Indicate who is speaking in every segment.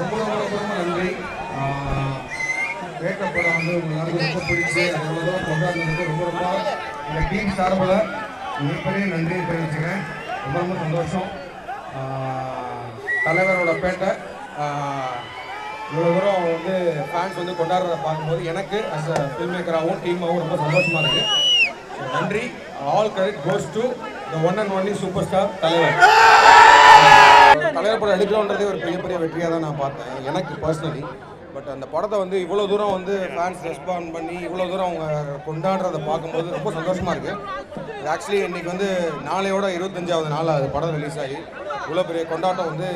Speaker 1: ரொம்ப ரொம்ப ரொம்ப நன்றி. கேட்ட படம் வந்து உங்களுக்கு ரொம்ப பிடிச்சி அவ்வளோ தூரம் கொண்டாடுறதுக்கு ரொம்ப ரொம்ப இந்த டீம் சார்பில் மிகப்பெரிய நன்றியை தெரிவிச்சுக்கிறேன். ரொம்ப ரொம்ப சந்தோஷம். தலைவரோட பேட்டை இவ்வளோ தூரம் வந்து ஃபேன்ஸ் வந்து கொண்டாடுறத பார்க்கும்போது எனக்கு அஸ் அ ஃபில்ம் மேக்கராகவும் டீமாகவும் ரொம்ப சந்தோஷமாக இருக்குது நன்றி. All credit goes to the one and only super star தலைவர். தலைவர் படம் எடுக்கணுன்றதே ஒரு பெரிய பெரிய வெற்றியாக தான் நான் பார்த்தேன். எனக்கு பர்சனலி பட் அந்த படத்தை வந்து இவ்வளோ தூரம் வந்து ஃபேன்ஸ் ரெஸ்பாண்ட் பண்ணி இவ்வளோ தூரம் அவங்க கொண்டாடுறதை பார்க்கும்போது ரொம்ப சந்தோஷமாக இருக்குது ஆக்சுவலி இன்னைக்கு வந்து நாளையோட இருபத்தஞ்சாவது நாள் அது படம் ரிலீஸ் ஆகி. இவ்வளோ பெரிய கொண்டாட்டம் வந்து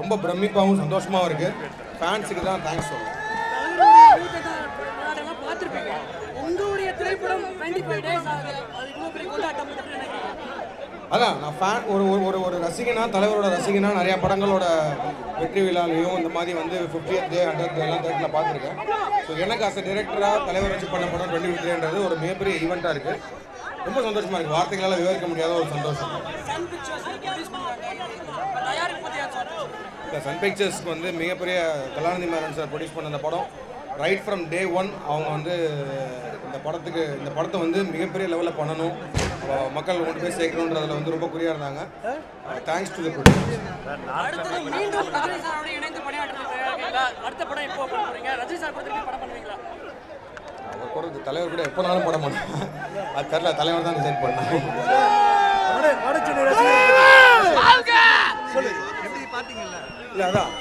Speaker 1: ரொம்ப பிரமிப்பாகவும் சந்தோஷமாகவும் இருக்குது ஃபேன்ஸுக்கு தான் தேங்க்ஸ்
Speaker 2: பார்த்துருப்பீங்க உங்களுடைய திரைப்படம் டுவெண்ட்டி ஃபைவ் டேஸ் ஆகுது. அது இவ்வளோ பெரிய கொண்டாட்டம் எப்படி நினைக்கிறீங்க
Speaker 1: அதான் நான் ஃபேன் ஒரு ஒரு ஒரு ஒரு ரசிகனா தலைவரோட ரசிகனா நிறையா படங்களோட வெற்றி விழாலையும் இந்த மாதிரி வந்து ஃபிஃப்டியத் டே ஹண்ட்ரட் டே எல்லாம் தேட்டரில் பார்த்துருக்கேன். ஸோ எனக்கு அஸ் டிரெக்டராக தலைவர் வச்சு பண்ண படம் டுவெண்ட்டி ஃபிஃப்டின்றது ஒரு மிகப்பெரிய ஈவெண்ட்டாக இருக்குது ரொம்ப சந்தோஷமாக இருக்குது வார்த்தைகளால் விவரிக்க முடியாத ஒரு சந்தோஷம்.
Speaker 2: சன்
Speaker 1: இப்போ சன் பிக்சர்ஸ்க்கு வந்து மிகப்பெரிய கலாநிதி மேரன் சார் ப்ரொடியூஸ் பண்ண அந்த படம். ரைட் ஃப்ரம் டே ஒன் அவங்க வந்து இந்த படத்துக்கு இந்த படத்தை வந்து மிகப்பெரிய லெவலில் பண்ணணும். மக்கள் கொண்டு போய் சேர்க்கணுன்றதுல வந்து ரொம்ப குறியாக இருந்தாங்க. தேங்க்ஸ் டு த ப்ரொடியூசர்
Speaker 2: அடுத்தது மீண்டும் ரஜினி சாரோட இணைந்து பணியாற்றுறீங்களா அடுத்த படம் எப்போ பண்ண போறீங்க? ரஜினி சார் கூட திருப்பி படம் பண்ணுவீங்களா?
Speaker 1: அவர் கூட தலைவர் கூட எப்போனாலும் போட மாட்டேன் அது தெரில தலைவர் தான் டிசைட் பண்ணாங்க இல்லை அதான்.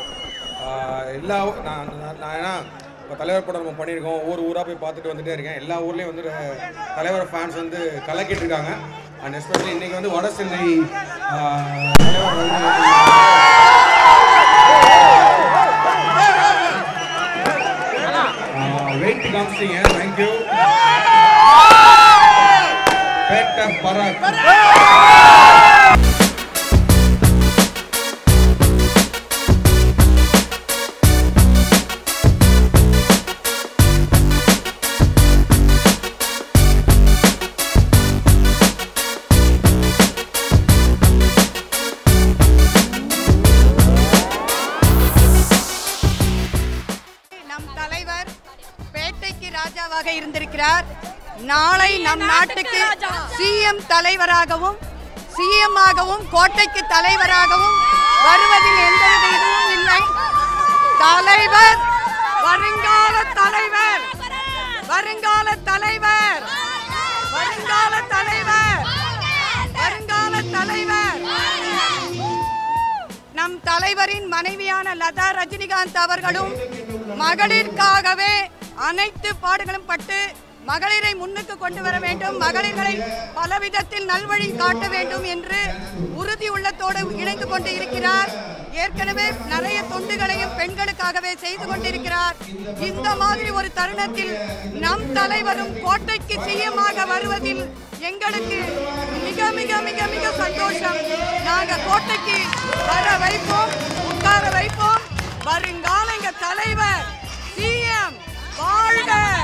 Speaker 1: எல்லா நான் நான் ஏன்னா இப்போ தலைவர் படம் நம்ம பண்ணியிருக்கோம். ஒவ்வொரு ஊராக போய் பார்த்துட்டு வந்துட்டே இருக்கேன். எல்லா ஊர்லேயும் வந்து தலைவர் ஃபேன்ஸ் வந்து கலக்கிட்டு இருக்காங்க. அண்ட் எஸ்பெஷலி இன்னைக்கு வந்து வட சென்னை தலைவர் வந்து வெயிட் காமிச்சிங்க தேங்க்யூ பேட்ட பராக்.
Speaker 3: ராஜாவாக இருந்திருக்கிறார். நாளை நம் நாட்டுக்கு சிஎம் தலைவராகவும் சிஎம் ஆகவும் கோட்டைக்கு தலைவராகவும் வருவதில் எந்தவித இதுவும் இல்லை. தலைவர் வருங்கால தலைவர் வருங்கால தலைவர் வருங்கால தலைவர் வருங்கால தலைவர். நம் தலைவரின் மனைவியான லதா ரஜினிகாந்த் அவர்களும் மகளிருக்காகவே அனைத்து பாடுகளும் பட்டு மகளிரை முன்னுக்கு கொண்டு வர வேண்டும். மகளிர்களை பலவிதத்தில் நல்வழி காட்ட வேண்டும் என்று உறுதி உள்ளத்தோடு இணைந்து கொண்டு இருக்கிறார் ஏற்கனவே நிறைய தொண்டுகளையும் பெண்களுக்காகவே செய்து கொண்டிருக்கிறார். இந்த மாதிரி ஒரு தருணத்தில் நம் தலைவரும் கோட்டைக்கு சிஎமாக வருவதில் எங்களுக்கு மிக மிக மிக மிக சந்தோஷம். நாங்கள் கோட்டைக்கு வர வைப்போம் உட்கார Party!